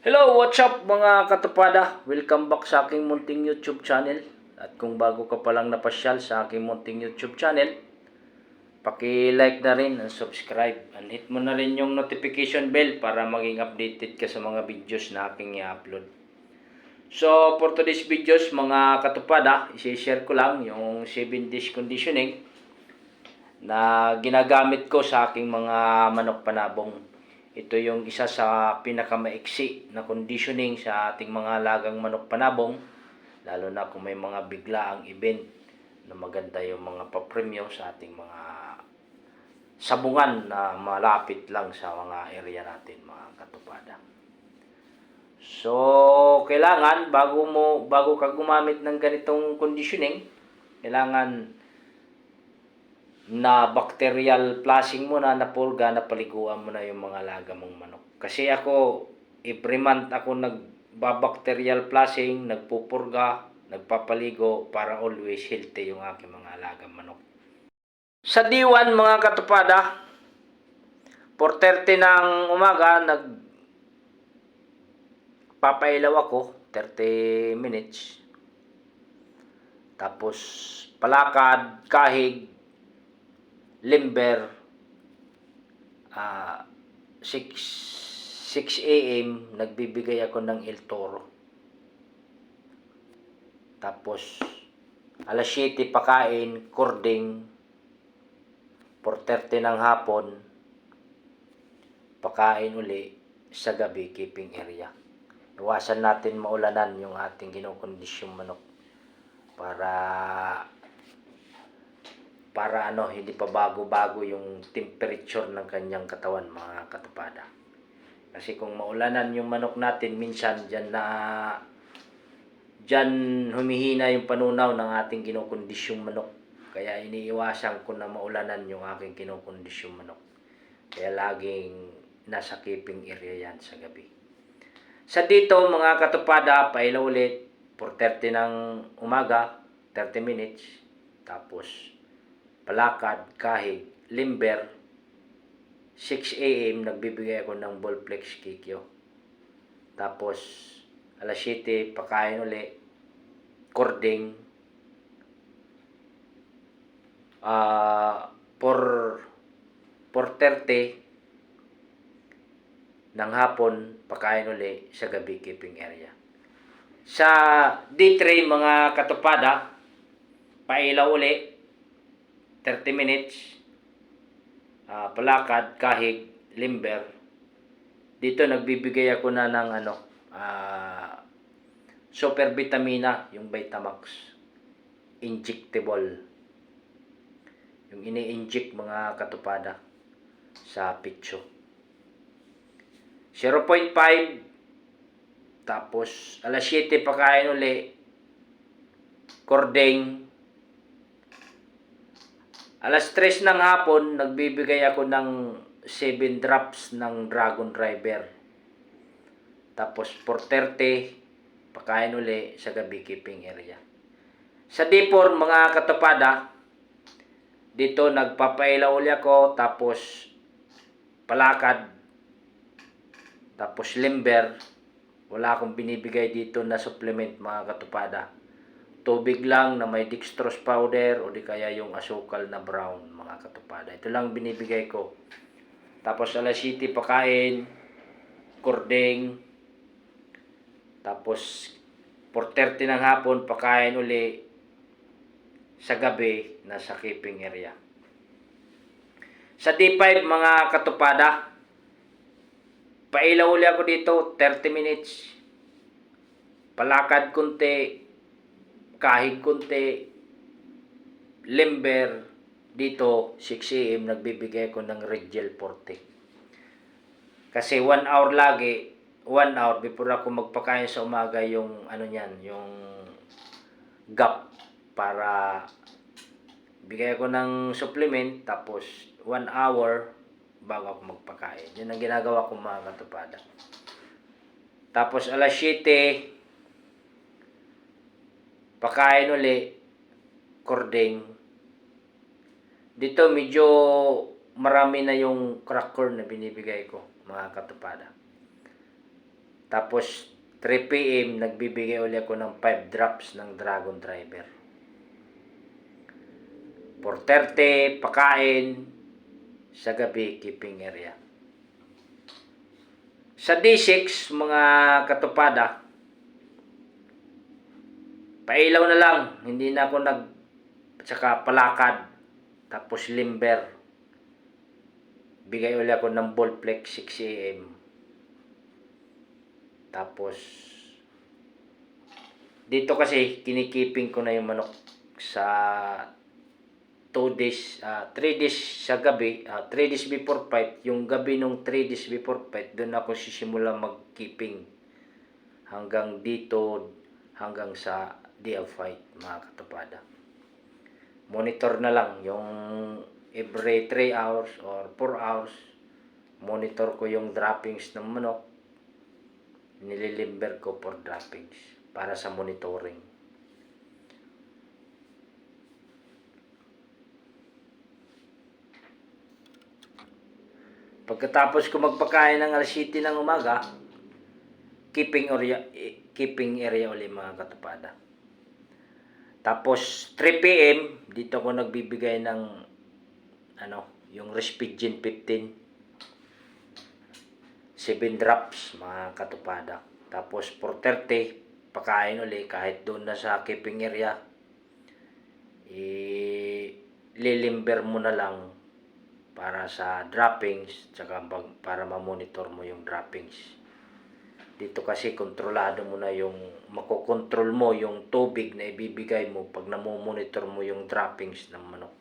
Hello, what's up mga katupada? Welcome back sa aking munting YouTube channel. At kung bago ka palang napasyal sa aking munting YouTube channel, paki-like na rin and subscribe. And hit mo na rin yung notification bell para maging updated ka sa mga videos na aking i-upload. So, for today's videos, mga katupada, isi-share ko lang yung 7 days conditioning na ginagamit ko sa aking mga manok panabong. Ito yung isa sa pinakamaiksi na conditioning sa ating mga lagang manok panabong, lalo na kung may mga biglaang event na maganda yung mga papremyo sa ating mga sabungan na malapit lang sa mga area natin, mga katupada. So, kailangan bago mo bago ka gumamit ng ganitong conditioning, kailangan na bacterial flushing mo na napulga na paliguan mo na yung mga laga mong manok. Kasi ako, every month ako nagbabacterial flushing, nagpupurga, nagpapaligo para always healthy yung aking mga alagang manok. Sa diwan mga katupada, 4.30 ng umaga, nag papailaw ako, 30 minutes. Tapos, palakad, kahig, limber, ah 6, 6 a.m. nagbibigay ako ng El Toro. Tapos, alas 7 pakain, cording, 4.30 ng hapon, pakain uli sa gabi, keeping area. Iwasan natin maulanan yung ating kinukondisyong manok para para ano hindi pa bago-bago yung temperature ng kanyang katawan mga katupada. Kasi kung maulanan yung manok natin minsan diyan na diyan humihina yung panunaw ng ating kinukondisyong manok. Kaya iniiwasan ko na maulanan yung aking kinukondisyong manok. Kaya laging nasa keeping area yan sa gabi. Sa dito mga katupada, pailaw ulit 4.30 ng umaga, 30 minutes. Tapos palakad, kahig, limber, 6 a.m. nagbibigay ako ng Bolplex Kikyo. Tapos, alas 7, pakain uli, cording, ah, por 4.30 ng hapon, pakain uli sa gabi keeping area. Sa D3 mga katupada, pailaw uli, 30 minutes, ah, palakad, kahig, limber. Dito nagbibigay ako na ng ano, ah, super vitamina, yung Vitamax. Injectable. Yung ini-inject mga katupada sa pitso. 0.5 tapos alas 7 pakain uli cording Alas 3 ng hapon, nagbibigay ako ng 7 drops ng Dragon Driver. Tapos 4.30, pakain uli sa gabi keeping area. Sa D4, mga katupada, dito nagpapailaw uli ako, tapos palakad, tapos limber. Wala akong binibigay dito na supplement mga katupada tubig lang na may dextrose powder o di kaya yung asukal na brown mga katupada. Ito lang binibigay ko. Tapos alas 7 pakain, kordeng, tapos 4.30 ng hapon pakain uli sa gabi na sa keeping area. Sa D5 mga katupada, pailaw uli ako dito 30 minutes. Palakad kunti, kahig kunti, limber, dito 6 a.m. nagbibigay ko ng Red Gel 40. Kasi 1 hour lagi, 1 hour before ako magpakain sa umaga yung ano niyan, yung gap para bigay ko ng supplement tapos 1 hour bago ako magpakain. Yun ang ginagawa ko mga katupada. Tapos alas 7, pakain uli, cording. Dito medyo marami na yung cracker na binibigay ko, mga katupada. Tapos 3 p.m. nagbibigay uli ako ng 5 drops ng Dragon Driver. 4.30, pakain, sa gabi, keeping area. Sa D6, mga katupada, pailaw na lang, hindi na ako nag, tsaka palakad, tapos limber. Bigay uli ako ng ballplex 6 a.m. Tapos, dito kasi, kinikiping ko na yung manok sa 2 days, 3 days sa gabi, 3 days before fight, yung gabi nung 3 days before fight, doon ako sisimula mag-keeping hanggang dito, hanggang sa day fight, mga katupada. Monitor na lang, yung every 3 hours or 4 hours, monitor ko yung droppings ng manok, nililimber ko for droppings para sa monitoring. Pagkatapos ko magpakain ng alas 7 ng umaga, keeping area, eh, keeping area uli mga katupada. Tapos 3 p.m. dito ako nagbibigay ng ano, yung Respigen 15 7 drops mga katupada. Tapos 4.30 pakain uli kahit doon na sa keeping area. I lilimber mo na lang para sa droppings tsaka para ma-monitor mo yung droppings. Dito kasi kontrolado mo na yung makokontrol mo yung tubig na ibibigay mo pag namomonitor mo yung droppings ng manok.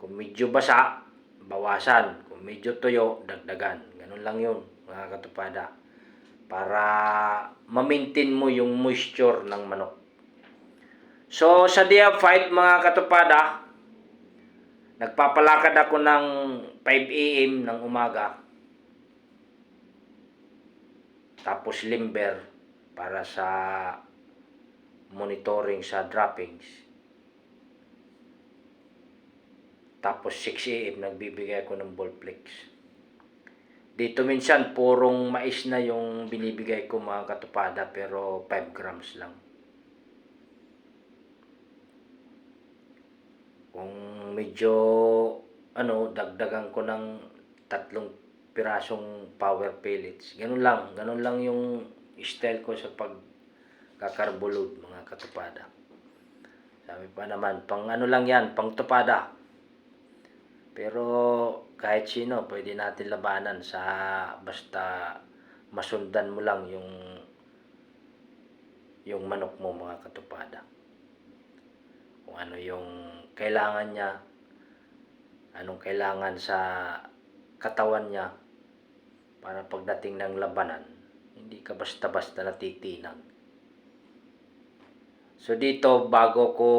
Kung medyo basa, bawasan. Kung medyo tuyo, dagdagan. Ganun lang yun, mga katupada. Para ma-maintain mo yung moisture ng manok. So, sa fight, mga katupada, nagpapalakad ako ng 5 a.m. ng umaga. Tapos limber para sa monitoring sa droppings. Tapos 6 a.m. nagbibigay ako ng ballplex. Dito minsan purong mais na yung binibigay ko mga katupada pero 5 grams lang. Kung medyo ano, dagdagan ko ng tatlong pirasong power pellets. Ganun lang, ganun lang yung style ko sa pag kakarbulod mga katupada. Sabi pa naman, pang ano lang yan, pang tupada. Pero kahit sino, pwede natin labanan sa basta masundan mo lang yung yung manok mo mga katupada. Kung ano yung kailangan niya, anong kailangan sa katawan niya para pagdating ng labanan, hindi ka basta-basta natitinag. So dito, bago ko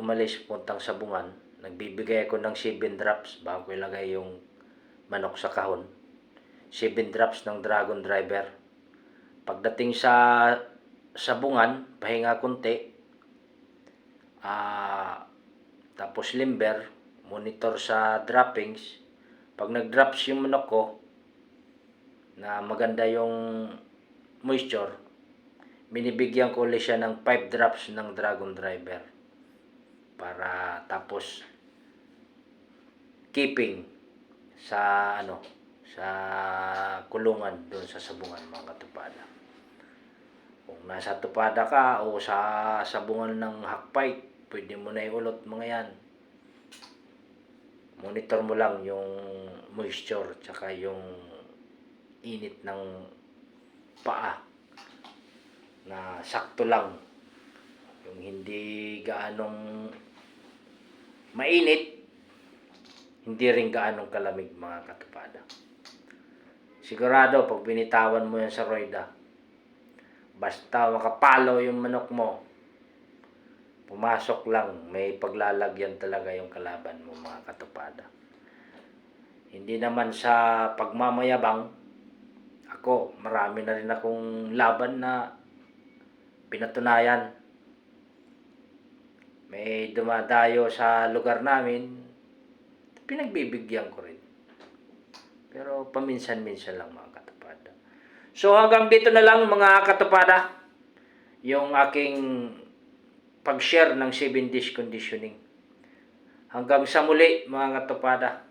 umalis puntang sabungan, nagbibigay ako ng 7 drops bago ilagay yung manok sa kahon. 7 drops ng Dragon Driver. Pagdating sa sabungan, pahinga konti. Ah, tapos limber, monitor sa droppings. Pag nag-drops yung manok ko, na maganda yung moisture, binibigyan ko ulit siya ng 5 drops ng Dragon Driver. Para tapos keeping sa ano sa kulungan doon sa sabungan mga katupada. Kung nasa tupada ka o sa sabungan ng hakpite, pwede mo na iulot mga yan. Monitor mo lang yung moisture tsaka yung init ng paa na sakto lang. Yung hindi gaanong mainit, hindi rin gaanong kalamig mga katupada. Sigurado, pag binitawan mo yan sa roida, basta makapalo yung manok mo, pumasok lang, may paglalagyan talaga yung kalaban mo mga katupada. Hindi naman sa pagmamayabang, ako, marami na rin akong laban na pinatunayan. May dumadayo sa lugar namin, pinagbibigyan ko rin. Pero paminsan-minsan lang mga katapada. So hanggang dito na lang mga katupada yung aking pag-share ng 7 days conditioning. Hanggang sa muli mga katupada.